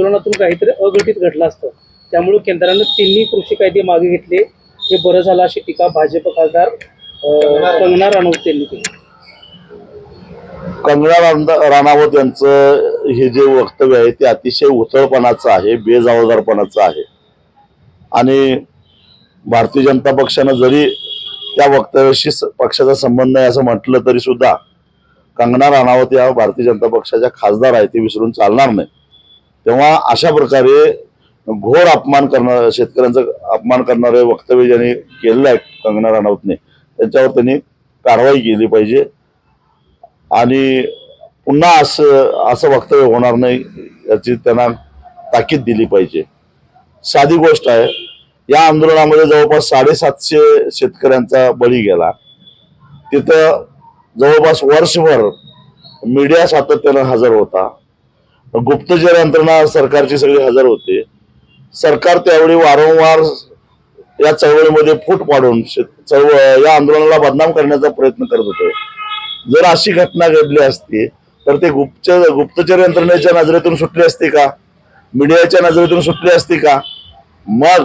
आंदोलनातून काहीतरी अघटित घडलं असतं. त्यामुळे केंद्रानं तिन्ही कृषी कायदे मागे घेतले. हे बरं झालं अशी टीका भाजप खासदार कंगना राणावत यांनी केली. कंगना राणावत यांचं हे जे वक्तव्य आहे ते अतिशय उथळपणाचं आहे बेजबाबदारपणाचं आहे. आणि भारतीय जनता पक्षानं जरी त्या वक्तव्याशी पक्षाचा संबंध आहे असं म्हटलं तरी सुद्धा कंगना राणावत या भारतीय जनता पक्षाच्या खासदार आहे ते विसरून चालणार नाही तेव्हा अशा प्रकारे घोर अपमान करणार शेतकऱ्यांचा अपमान करणारे वक्तव्य ज्यांनी केलेलं आहे कंगना राणावतने त्यांच्यावर त्यांनी कारवाई केली पाहिजे. आणि पुन्हा असं असं वक्तव्य होणार नाही याची त्यांना ताकीद दिली पाहिजे. साधी गोष्ट आहे या आंदोलनामध्ये जवळपास साडेसातशे शेतकऱ्यांचा बळी गेला. तिथं जवळपास वर्षभर मीडिया सातत्यानं हजर होता. गुप्तचर यंत्रणा सरकारची सगळी हजर होते. सरकार त्यावेळी वारंवार या चळवळीमध्ये फूट पाडून शेत- चळवळ या आंदोलनाला बदनाम करण्याचा प्रयत्न करत होते. जर अशी घटना घडली असती तर ते गुप्त गुप्तचर यंत्रणेच्या नजरेतून सुटली असती का? मीडियाच्या नजरेतून सुटली असती का? मग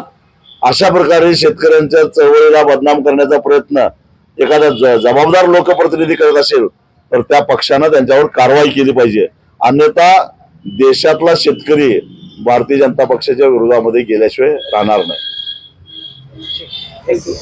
अशा प्रकारे शेतकऱ्यांच्या चळवळीला बदनाम करण्याचा प्रयत्न एखादा ज- जबाबदार लोकप्रतिनिधी करत असेल तर त्या पक्षानं त्यांच्यावर कारवाई केली पाहिजे. अन्यथा देशातला शेतकरी भारतीय जनता पक्षाच्या विरोधामध्ये गेल्याशिवाय राहणार नाही. थँक्यू